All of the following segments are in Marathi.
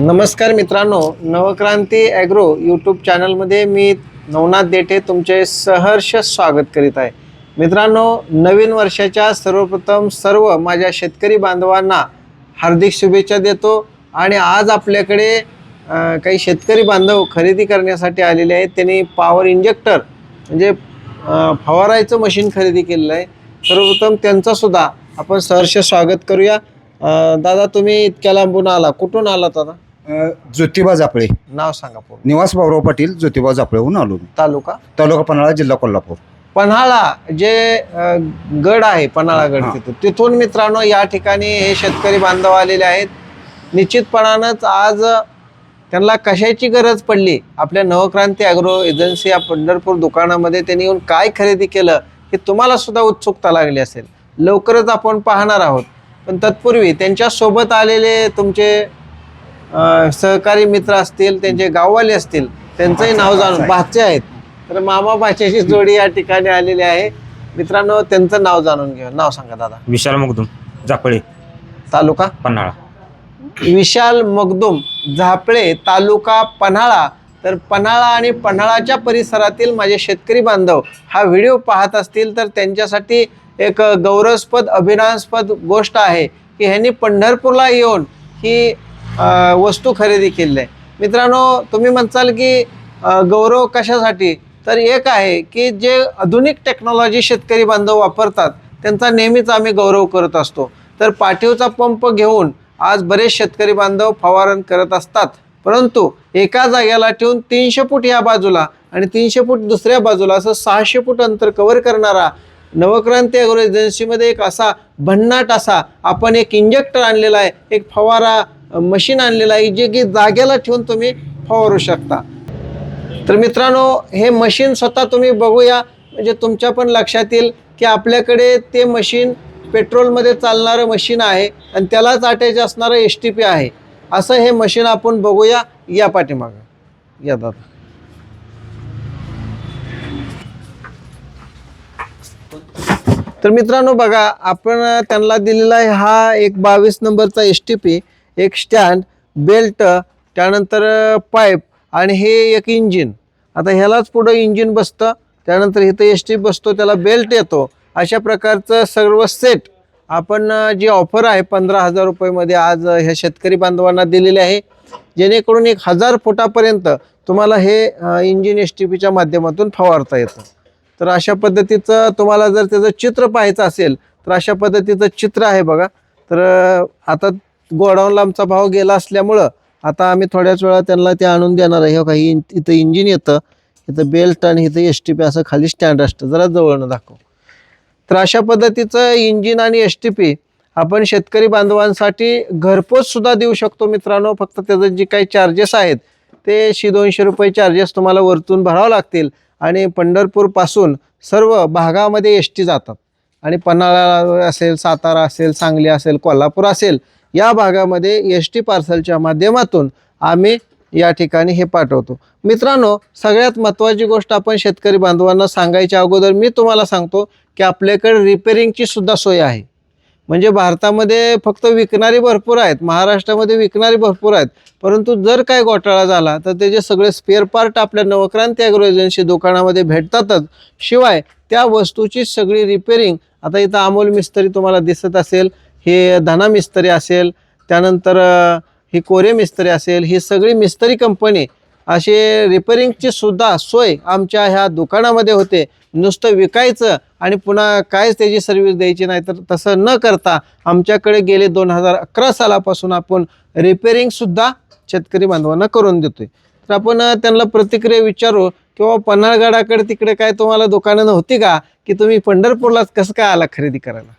नमस्कार मित्रांनो नवक्रांती ॲग्रो यूट्यूब चॅनलमध्ये मी नवनाथ देठे तुमचे सहर्ष स्वागत करीत आहे. मित्रांनो नवीन वर्षाच्या सर्वप्रथम सर्व माझ्या शेतकरी बांधवांना हार्दिक शुभेच्छा देतो आणि आज आपल्याकडे काही शेतकरी बांधव खरेदी करण्यासाठी आलेले आहेत. त्यांनी पॉवर इंजेक्टर म्हणजे फवारायचं मशीन खरेदी केलेलं आहे. सर्वप्रथम त्यांचंसुद्धा आपण सहर्ष स्वागत करूया. दादा तुम्ही इतक्या लांबून आला. कुठून आला दादा अ, ज्योतिबा जापळे. नाव सांगा पूर्ण. निवास भाऊराव पाटील ज्योतिबा जापळेहून आलो मी. तालुका? तालुका पन्हाळा जिल्हा कोल्हापूर. पन्हाळा जे अ, गड आहे पन्हाळा गड हा. तिथून तिथून मित्रांनो या ठिकाणी हे शेतकरी बांधव आलेले आहेत. निश्चितपणानंच आज त्यांना कशाची गरज पडली? आपल्या नवक्रांती ॲग्रो एजन्सी या पंढरपूर दुकानामध्ये त्यांनी येऊन काय खरेदी केलं हे तुम्हाला सुद्धा उत्सुकता लागली असेल. लवकरच आपण पाहणार आहोत. पण तत्पूर्वी त्यांच्यासोबत आलेले तुमचे सहकारी मित्र असतील त्यांचे गाववाले असतील त्यांचंही नाव जाणून भाचे आहेत. तर मामा भाच्याची जोडी या ठिकाणी आलेली आहे. मित्रांनो त्यांचं नाव जाणून घेऊ नाव सांगा दादा. विशाल मगदूम जापळे तालुका? पन्हाळा. विशाल मगदुम झापळे तालुका पन्हाळा. तर पन्हाळा आणि पन्हाळाच्या परिसरातील माझे शेतकरी बांधव हा व्हिडिओ पाहत असतील तर त्यांच्यासाठी एक गौरवास्पद अभिमानास्पद गोष्ट आहे की ह्यांनी पंढरपूरला येऊन ही वस्तू खरेदी केलेल्या आहे. मित्रांनो तुम्ही म्हणताल की गौरव कशासाठी? तर एक आहे की जे आधुनिक टेक्नॉलॉजी शेतकरी बांधव वापरतात त्यांचा नेहमीच आम्ही गौरव करत असतो. तर पाठीवचा पंप घेऊन आज बरेच शेतकरी बांधव फवारण करत असतात. परंतु एका जाग्याला ठेवून तीनशे फूट या बाजूला आणि तीनशे फूट दुसऱ्या बाजूला असं सहाशे फूट अंतर कव्हर करणारा नवक्रांती अग्रो एजन्सीमध्ये एक असा भन्नाट असा आपण एक इंजेक्टर आणलेला आहे एक फवारा मशीन आणलेलं आहे जे की जाग्याला ठेवून तुम्ही फवारू शकता. तर मित्रांनो हे मशीन स्वतः तुम्ही बघूया. म्हणजे तुमच्या पण लक्षात येईल की आपल्याकडे ते मशीन पेट्रोलमध्ये चालणारं मशीन आहे आणि त्यालाच अटॅच असणारं एस टी पी आहे. असं हे मशीन आपण बघूया. या पाठीमागं. या दादा. तर मित्रांनो बघा आपण त्यांना दिलेला आहे हा एक बावीस नंबरचा एस टी पी एक स्टँड बेल्ट त्यानंतर पाईप आणि हे एक इंजिन. आता ह्यालाच पुढं इंजिन बसतं त्यानंतर इथं एस टी बसतो त्याला बेल्ट येतो. अशा प्रकारचं सर्व सेट आपण जी ऑफर आहे पंधरा हजार रुपयेमध्ये आज ह्या शेतकरी बांधवांना दिलेली आहे. जेणेकरून एक हजार फुटापर्यंत तुम्हाला हे इंजिन एस टी पीच्या माध्यमातून फवारता येतं. तर अशा पद्धतीचं तुम्हाला जर त्याचं चित्र पाहायचं असेल तर अशा पद्धतीचं चित्र आहे बघा. तर आता गोडाऊनला आमचा भाव गेला असल्यामुळं आता आम्ही थोड्याच वेळा त्यांना ते आणून देणार आहे. हो काही इथं इंजिन येतं. इथं बेल्ट आणि इथं एस टी पी असं खाली स्टँड असतं. जरा जवळनं दाखव. तर अशा पद्धतीचं इंजिन आणि एस टी पी आपण शेतकरी बांधवांसाठी घरपोचसुद्धा देऊ शकतो मित्रांनो. फक्त त्याचं जे काही चार्जेस आहेत ते शे दोनशे रुपये चार्जेस तुम्हाला वरतून भरावं लागतील आणि पंढरपूरपासून सर्व भागामध्ये एस टी जातात. आणि पन्हाळा असेल सातारा असेल सांगली असेल कोल्हापूर असेल या भागामध्ये एस टी पार्सलच्या माध्यमातून आम्ही या ठिकाणी हे पाठवतो. मित्रांनो सगळ्यात महत्त्वाची गोष्ट आपण शेतकरी बांधवांना सांगायच्या अगोदर मी तुम्हाला सांगतो की आपल्याकडे रिपेरिंगची सुद्धा सोय आहे. म्हणजे भारतामध्ये फक्त विकणारी भरपूर आहेत महाराष्ट्रामध्ये विकणारी भरपूर आहेत. परंतु जर काय घोटाळा झाला तर त्याचे सगळे स्पेअर पार्ट आपल्या नवक्रांती ॲग्रो एजन्सी दुकानामध्ये भेटतातच. शिवाय त्या वस्तूची सगळी रिपेरिंग आता इथं अमोल मिस्त्री तुम्हाला दिसत असेल हे धना मिस्त्री असेल त्यानंतर ही कोरे मिस्त्री असेल ही सगळी मिस्त्री कंपनी असे रिपेरिंगची सुद्धा सोय आमच्या ह्या दुकानामध्ये होते. नुसतं विकायचं आणि पुन्हा कायच त्याची सर्व्हिस द्यायची नाही तर तसं न करता आमच्याकडे गेले दोन हजार अकरा सालापासून आपण रिपेरिंगसुद्धा शेतकरी बांधवांना करून देतोय. तर आपण त्यांना प्रतिक्रिया विचारू किंवा पन्हाळगडाकडे तिकडे काय तुम्हाला दुकानं नव्हती का? की तुम्ही पंढरपूरलाच कसं काय आला खरेदी करायला?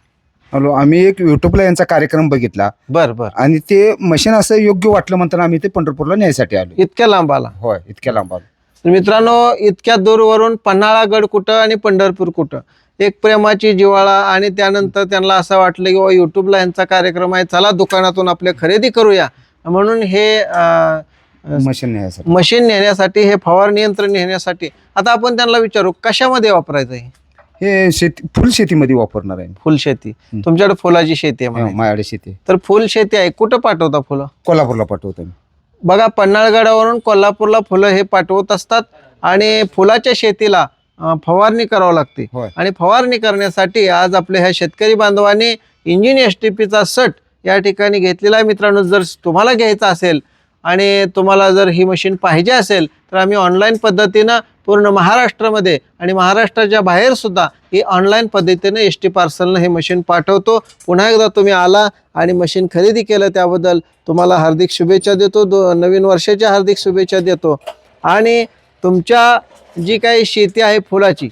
हॅलो आम्ही एक युट्यूबला यांचा कार्यक्रम बघितला. बर बर. आणि ते मशीन असं योग्य वाटलं म्हणताना आम्ही ते पंढरपूरला न्यायसाठी आलो. इतक्या लांब आला. होय इतक्या लांब आलो. तर मित्रांनो इतक्या दूरवरून पन्हाळा गड कुठं आणि पंढरपूर कुठं? एक प्रेमाची जिवाळा आणि त्यानंतर त्यांना असं वाटलं की बाबा यूट्यूबला यांचा कार्यक्रम आहे चला दुकानातून आपले खरेदी करूया. म्हणून हे अं, मशीन न्यायसाठी. मशीन नेण्यासाठी हे फवारणी यंत्र नेण्यासाठी आता आपण त्यांना विचारू कशामध्ये वापरायचं हे? हे शेती फुल शेतीमध्ये वापरणार आहे फुलशेती हं. तुमच्याकडे फुलाची शेती आहे हो. माझ्याकडे शेती आहे. तर फुल शेती आहे कुठं पाठवता फुलं कोल्हापूरला पाठवतो मी बघा पन्हाळगडावरून कोल्हापूरला फुलं हे पाठवत असतात आणि फुलाच्या शेतीला अं, फवारणी करावं लागते होय. आणि फवारणी करण्यासाठी आज आपल्या ह्या शेतकरी बांधवांनी इंजिन एस टी पीचा सट या ठिकाणी घेतलेला आहे मित्रांनो जर तुम्हाला घ्यायचा असेल आणि तुम्हाला जर ही मशीन पाहिजे असेल तर आम्ही ऑनलाईन पद्धतीनं पूर्ण महाराष्ट्रामध्ये आणि महाराष्ट्राच्या बाहेर सुद्धा ही ऑनलाईन पद्धतीने एस टी पार्सलनं हे मशीन पाठवतो. पुन्हा एकदा तुम्ही आला आणि मशीन खरेदी केलं त्याबद्दल तुम्हाला हार्दिक शुभेच्छा देतो. दो नवीन वर्षाच्या हार्दिक शुभेच्छा देतो. आणि तुमच्या जी काही शेती आहे फुलाची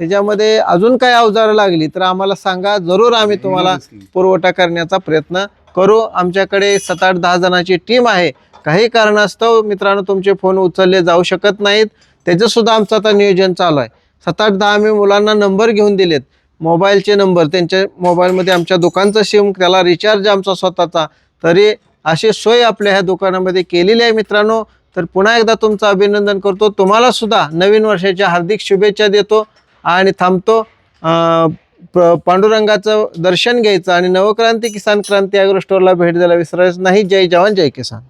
त्याच्यामध्ये अजून काही अवजारं लागली तर आम्हाला सांगा. जरूर आम्ही तुम्हाला पुरवठा करण्याचा प्रयत्न करू. आमच्याकडे सात आठ दहा जणांची टीम आहे. काही कारणास्तव मित्रांनो तुमचे फोन उचलले जाऊ शकत नाहीत. त्याचंसुद्धा आमचं आता नियोजन चालू आहे. सात आठ दहा आम्ही मुलांना नंबर घेऊन दिलेत. मोबाईलचे नंबर त्यांच्या मोबाईलमध्ये आमच्या दुकानचं सिम त्याला रिचार्ज आमचा स्वतःचा. तरी अशी सोय आपल्या ह्या दुकानामध्ये केलेली आहे मित्रांनो. तर पुन्हा एकदा तुमचं अभिनंदन करतो. तुम्हालासुद्धा नवीन वर्षाच्या हार्दिक शुभेच्छा देतो आणि थांबतो. पांडुरंगाचं दर्शन घ्यायचं आणि नवक्रांती किसान क्रांती ॲग्रो स्टोअरला भेट द्यायला विसरायचं. नाही जय जवान जय किसान.